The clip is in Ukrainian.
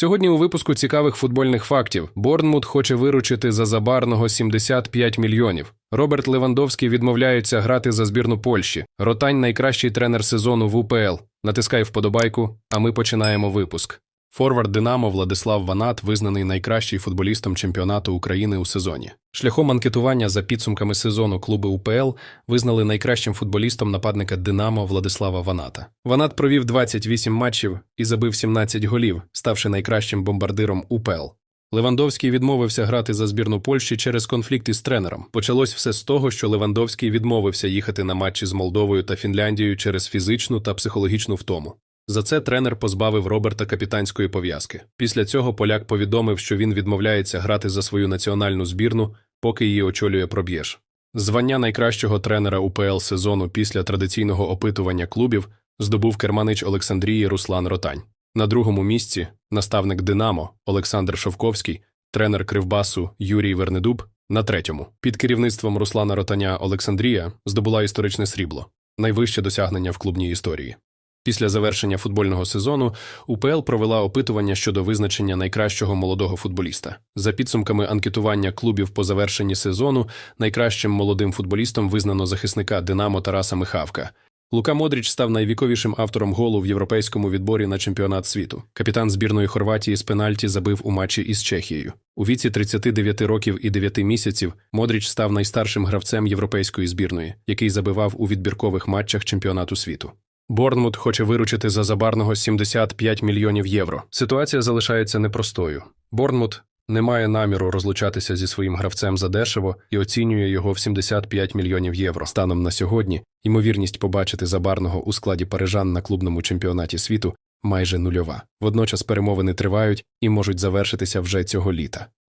Сьогодні у випуску цікавих футбольних фактів. Борнмут хоче виручити за забарного 75 мільйонів. Роберт Левандовський відмовляється грати за збірну Польщі. Ротань найкращий тренер сезону в УПЛ. Натискай вподобайку, а ми починаємо випуск. Форвард Динамо Владислав Ванат визнаний найкращим футболістом чемпіонату України у сезоні. Шляхом анкетування за підсумками сезону клуби УПЛ визнали найкращим футболістом нападника Динамо Владислава Ваната. Ванат провів 28 матчів і забив 17 голів, ставши найкращим бомбардиром УПЛ. Левандовський відмовився грати за збірну Польщі через конфлікт із тренером. Почалось все з того, що Левандовський відмовився їхати на матчі з Молдовою та Фінляндією через фізичну та психологічну втому. За це тренер позбавив Роберта капітанської пов'язки. Після цього поляк повідомив, що він відмовляється грати за свою національну збірну, поки її очолює проб'єш. Звання найкращого тренера УПЛ сезону після традиційного опитування клубів здобув керманич Олександрії Руслан Ротань. На другому місці наставник Динамо Олександр Шовковський, тренер Кривбасу Юрій Вернедуб. На третьому під керівництвом Руслана Ротаня Олександрія здобула історичне срібло найвище досягнення в клубній історії. Після завершення футбольного сезону УПЛ провела опитування щодо визначення найкращого молодого футболіста. За підсумками анкетування клубів по завершенні сезону, найкращим молодим футболістом визнано захисника Динамо Тараса Михавка. Лука Модріч став найвіковішим автором голу в європейському відборі на чемпіонат світу. Капітан збірної Хорватії з пенальті забив у матчі із Чехією. У віці 39 років і 9 місяців Модріч став найстаршим гравцем європейської збірної, який забивав у відбіркових матчах чемпіонату світу. Борнмут хоче виручити за забарного 75 мільйонів євро. Ситуація залишається непростою. Борнмут не має наміру розлучатися зі своїм гравцем задешево і оцінює його в 75 мільйонів євро. Станом на сьогодні ймовірність побачити забарного у складі парижан на клубному чемпіонаті світу майже нульова. Водночас перемовини тривають і можуть завершитися вже цього літа.